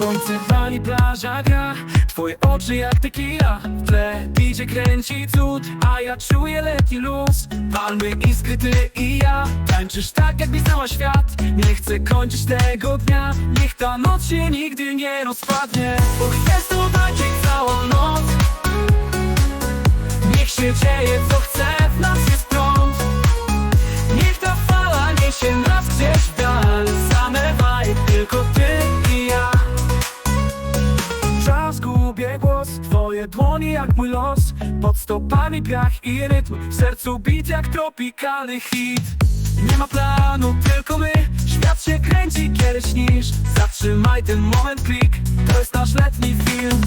Słońce pali, plaża gra. Twoje oczy jak tequila W tle DJ kręci cud. A ja czuję letni luz Palmy, iskry, ty i ja. Tańczysz tak jakbyś znała świat. Nie chcę kończyć tego dnia. Niech ta noc się nigdy nie rozpadnie. Bo chcę z tobą tańczyć całą noc. Niech się dzieje co twoje dłonie jak mój los. Pod stopami piach i rytm, w sercu bit jak tropikalny hit. Nie ma planu, tylko my. Świat się kręci, kiedy śnisz Zatrzymaj ten moment, klik. To jest nasz letni film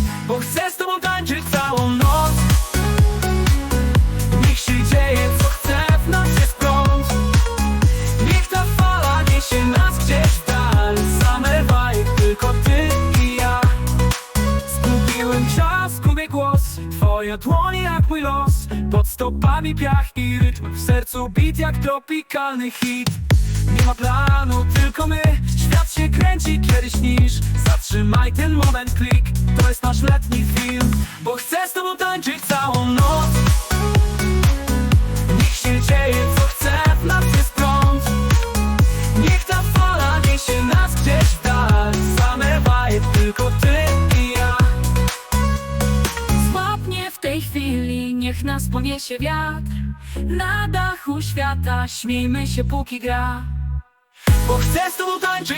Twoje dłonie jak mój los Pod stopami piach i rytm. W sercu bit jak tropikalny hit. Nie ma planu, tylko my. Świat się kręci, kiedy śnisz Zatrzymaj ten moment, klik. To jest nasz chwili, niech nas poniesie wiatr. Na dachu świata, śmiejmy się póki gra. Bo chcę z tobą tańczyć